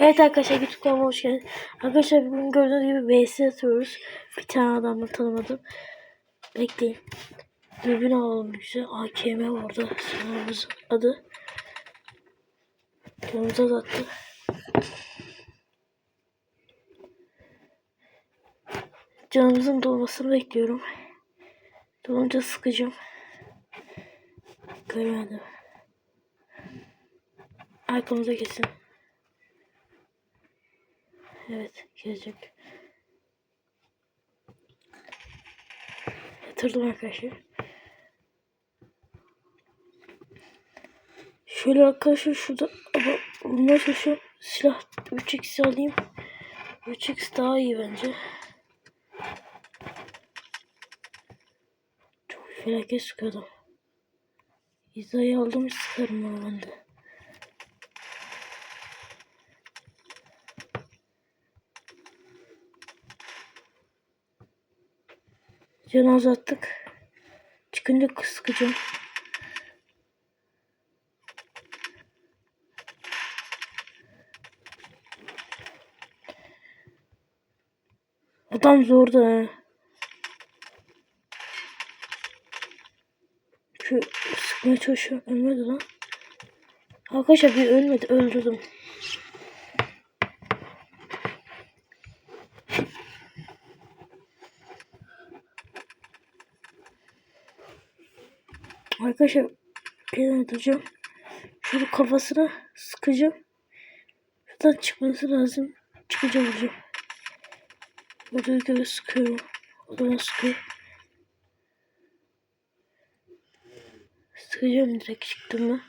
Evet arkadaşlar YouTube kanalıma hoş geldiniz. Arkadaşlar bugün gördüğünüz gibi VS atıyoruz. Bir tane adamla tanımadım. Bekleyin. Dürbün alalım güzel. AKM orada. Silahımızın adı. Yanımıza da attı. Canımızın dolmasını bekliyorum. Dolunca sıkacağım. Göremedim. Arkamıza kesin. Evet, gelecek. Yatırdım arkadaşlar. Şöyle arkadaşlar şurada ama vurmaya çalışıyorum. Silah 3x alayım. 3x daha iyi bence. Çok felaket sıkıyor adam. Hizayı aldım sıkarım onu ben Canı azalttık. Çıkınca sıkacağım. Adam zordu ha. Şu sıkmaya çalışıyorum. Ölmedi lan. Arkadaşlar bir ölmedi. Öldürdüm. Arkadaşlar bir atacağım. Şunu kafasına sıkacağım. Şuradan çıkması lazım. Çıkınca vuracağım. Burada göre sıkıyorum. O da sıkıyor. Sıkacağım direkt çıktım mı?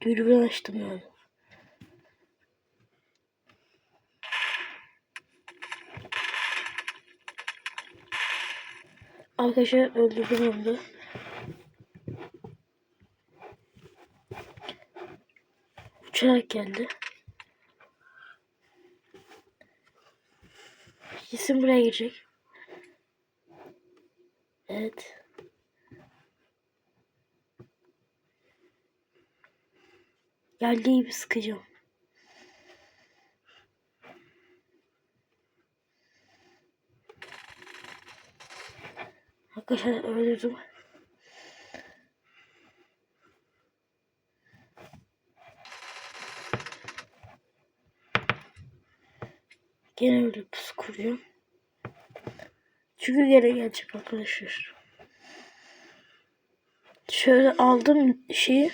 Dürbün açtım yani. Arkadaşlar öldürdüm onu. Uçarak geldi. Kesin buraya girecek. Evet. Geldiği gibi sıkacağım. Arkadaşlar öldürdüm. Gene öyle pus kuruyorum. Çünkü gene gelecek arkadaşlar. Şöyle aldım şeyi.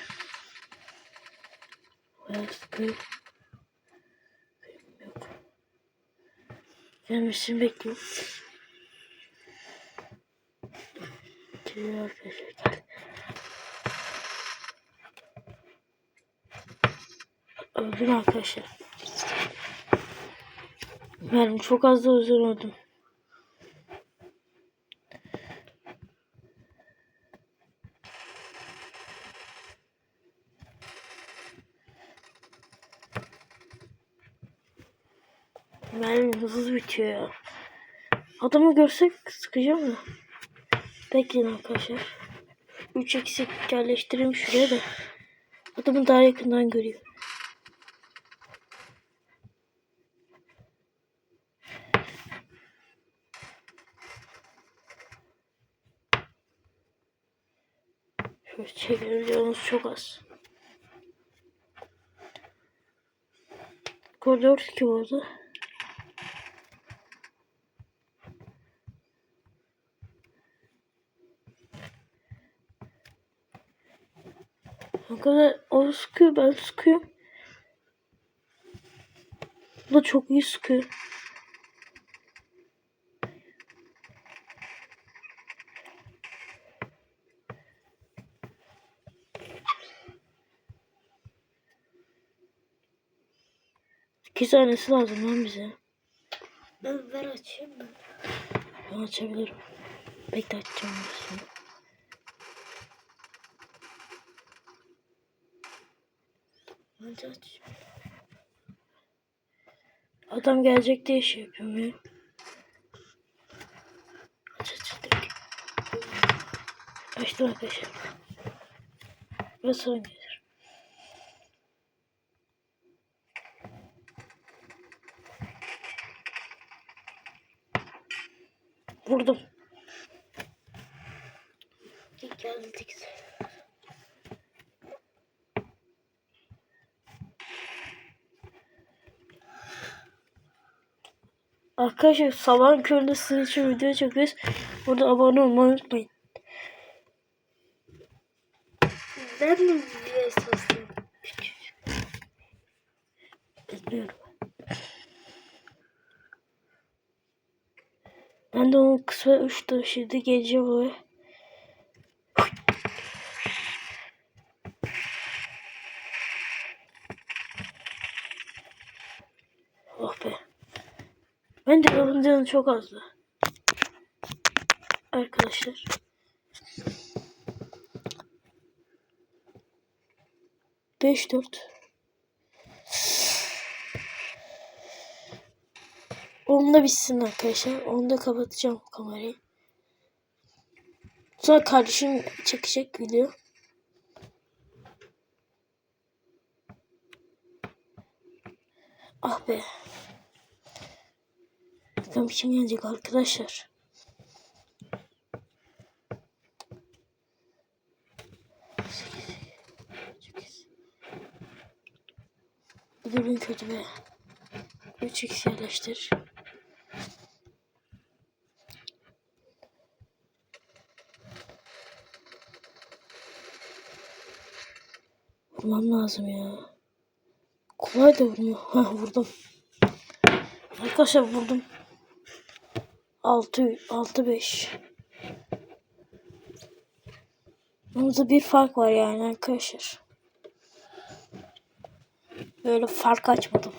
Gelmesini bekliyorum. Geliyor. Gel. Öldüm arkadaşlar. Ben çok az da üzülmedim. Mermim hızlı bitiyor ya. Adamı görsek sıkacağım da. Bekleyin arkadaşlar. 3 eksik yerleştireyim şuraya da. Adamı daha yakından göreyim. Şöyle canımız çok az. Koridor ki orada. Ne kadar o sıkıyor ben sıkıyorum. Bu da çok iyi sıkıyor. İki tanesi lazım lan bize. Ben ver açayım mı? Ben açabilirim. Bekle açacağım birisini. Hadi aç. Adam gelecek diye şey yapıyorum ya. Aç açtık. Açtım arkadaşlar. Burası sonra gelir. Vurdum. Geldik Arkadaşlar sabahın köründe sizin için video çekiyoruz. Burada abone olmayı unutmayın. Ben mi bir esaslı? Bilmiyorum. Ben de onun kısa üç taşıydı gece boyu. Oh be. Bence onun canı çok azdı. Arkadaşlar. Beş dört. Onda bitsin arkadaşlar. Onda kapatacağım kamerayı. Sonra kardeşim çekecek video. Ah be. Bakalım kim yenecek arkadaşlar. Bu kötü be. 3x yerleştir. Vurmam lazım ya. Kolay da vurmuyor. Ha vurdum. Arkadaşlar vurdum. 6 6 5. Burada bir fark var yani arkadaşlar. Böyle fark açmadım.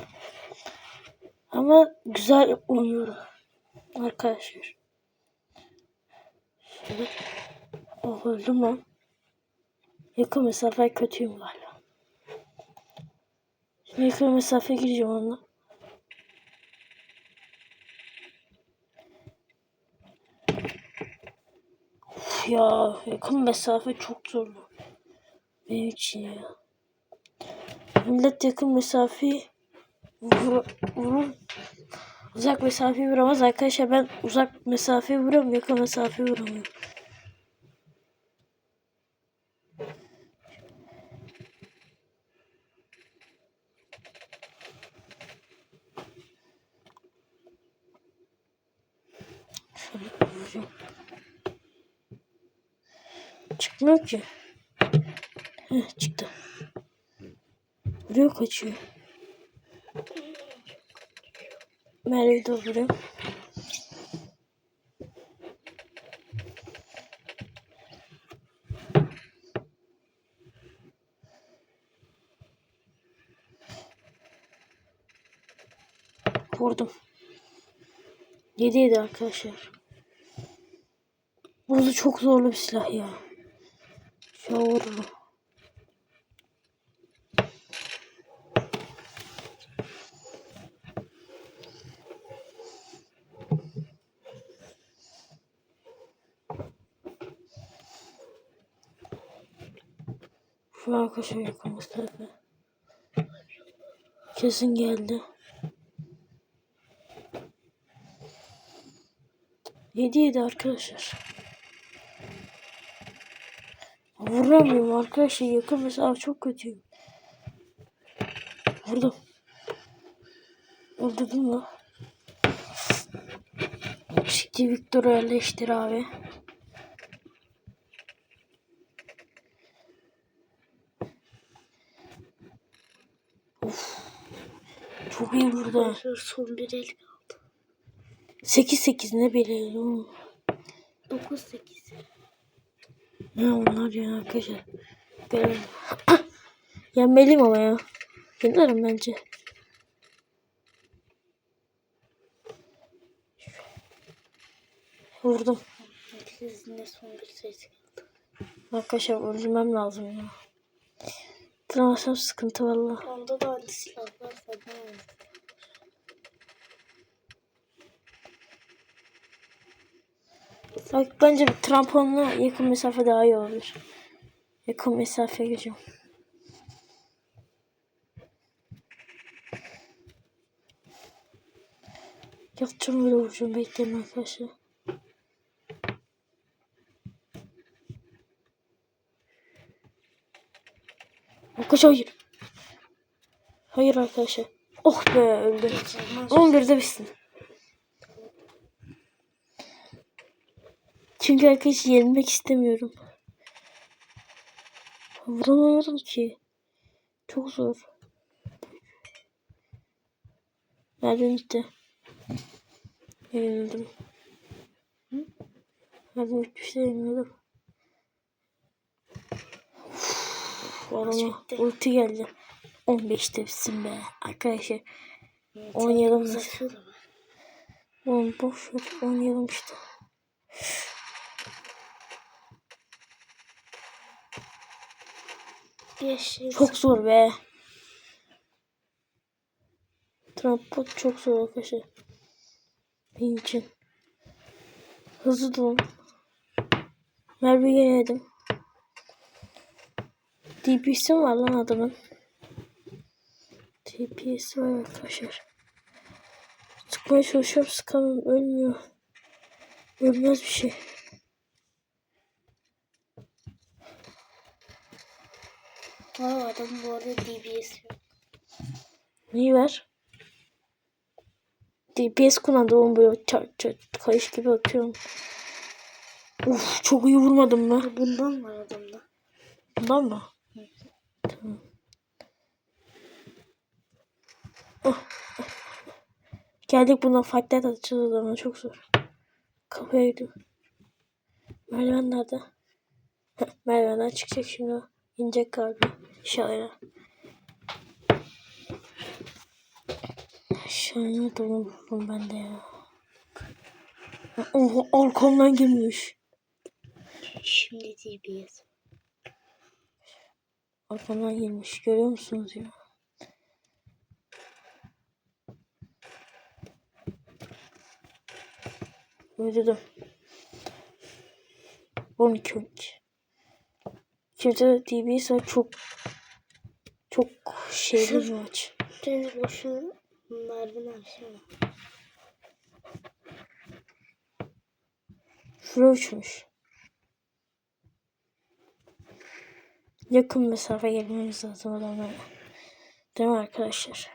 Ama güzel oynuyorum. Arkadaşlar. Şöyle. Oh öldüm lan. Yakın mesafe kötüyüm galiba. Şimdi yakın mesafe gireceğim onunla. Ya yakın mesafe çok zorlu. Benim için ya. Millet yakın mesafeyi vur, vurur. Uzak mesafeyi vuramaz. Arkadaşlar ben uzak mesafeyi vuruyorum. Yakın mesafeyi vuramıyorum. Şöyle vuracağım. Çıkmıyor ki. Heh, çıktı. Vuruyor kaçıyor. Merve'yi de vuruyorum. Vurdum. 7 7 arkadaşlar. Burada çok zorlu bir silah ya. Vururum. Şu arkadaşa yakın mesafe. Kesin geldi. Yedi yedi arkadaşlar. Vuramıyorum arkadaşlar yakın mesafe çok kötüyüm. Vurdum. Öldürdüm mü? Şimdi Victor'u yerleştir abi. Of. Çok iyi. Arkadaşlar son bir el kaldı. 8-8 ne bileyim. 9-8. Ne onlar ya arkadaşlar. Ben... Yenmeliyim ama ya. Yenerim bence. Vurdum. Sizinle son bir ses kaldı. Arkadaşlar öldürmem lazım ya. Kıramasam sıkıntı valla. Onda da aynı silah Bak bence tramponla yakın mesafe daha iyi olur. Yakın mesafe gücü. Yaptım böyle vuracağım bekleyin arkadaşlar. Arkadaşlar hayır. Hayır arkadaşlar. Oh be öldü. 11'de bitsin. Çünkü arkadaşlar yenilmek istemiyorum. Vuramıyorum ki. Çok zor. Nereden gitti? Yenildim. Nereden gitmişti yenildim. Bitti. ulti geldi. 15'te bitsin be. Arkadaşlar Evet, oynayalım biz. uzatıyor da. Oğlum boş ver oynayalım işte. Şey Çok zor be. Trampot çok zor arkadaşlar. Benim için. Hızlı durun. Merve yenedim. DPS'i var lan adamın. DPS var arkadaşlar. Sıkmaya çalışıyorum sıkamıyorum ölmüyor. Ölmez bir şey. Adam bu arada DBS yok. Neyi ver? DPS kullandı oğlum böyle çat çat kayış gibi atıyorum. Uf çok iyi vurmadım mı? Bundan var adamda. Bundan mı? Tamam. Oh. Geldik buna fight'ler atacağız o zaman çok zor. Kafaya gidiyor. Merdiven nerede? Heh, Merdivenden çıkacak şimdi. İnecek galiba. Şöyle. Şöyle buldum ben de ya. Oha arkamdan girmiş. Şimdi DBS. Arkamdan girmiş. Görüyor musunuz ya? Öldürdüm. 12 12. Kimse de DBS çok çok şeyli bir maç. Deniz boşuna merdiven aşağı. Şuraya uçmuş. Yakın mesafe gelmemiz lazım adamlara. Değil mi arkadaşlar?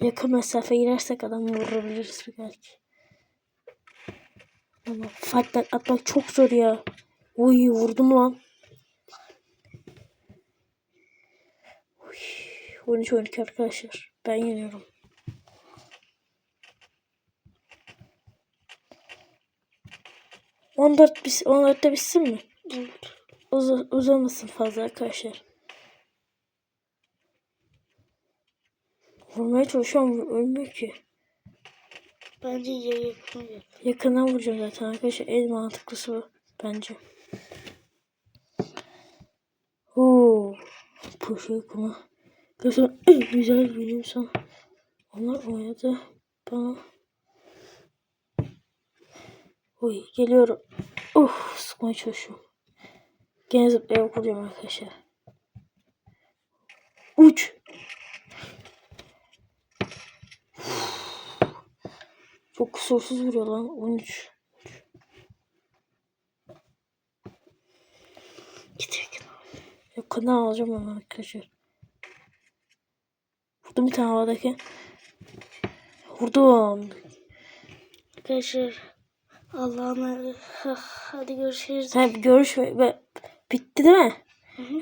Yakın mesafe girersek adamı vurabiliriz belki. Ama fight'ten atmak çok zor ya. Uy vurdum lan. 13 12 arkadaşlar. Ben yeniyorum. On dört bis, on dörtte bitsin mi? Uza, uzamasın fazla arkadaşlar. Vurmaya çalışıyorum ölmüyor ki. Bence yakın yer. Yakından vuracağım zaten arkadaşlar. En mantıklısı bu bence. Oo, şey kuma. En güzel bir insan. Onlar oynadı. Bana. Oy geliyorum. Uf sıkmaya çalışıyorum. Gene zıplayarak vuruyorum arkadaşlar. Uç. Çok kusursuz vuruyor lan. 13. Git yakın. Yakından alacağım onu arkadaşlar. Vurdum bir tane havadaki. Vurdum. Arkadaşlar Allah'ım hadi görüşürüz. Hep görüş ve ve- bitti değil mi?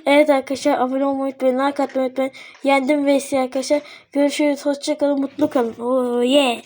Evet arkadaşlar abone olmayı unutmayın. Like atmayı unutmayın. Yendim Veysi arkadaşlar. Görüşürüz. Hoşçakalın. Mutlu kalın. Oh yeah.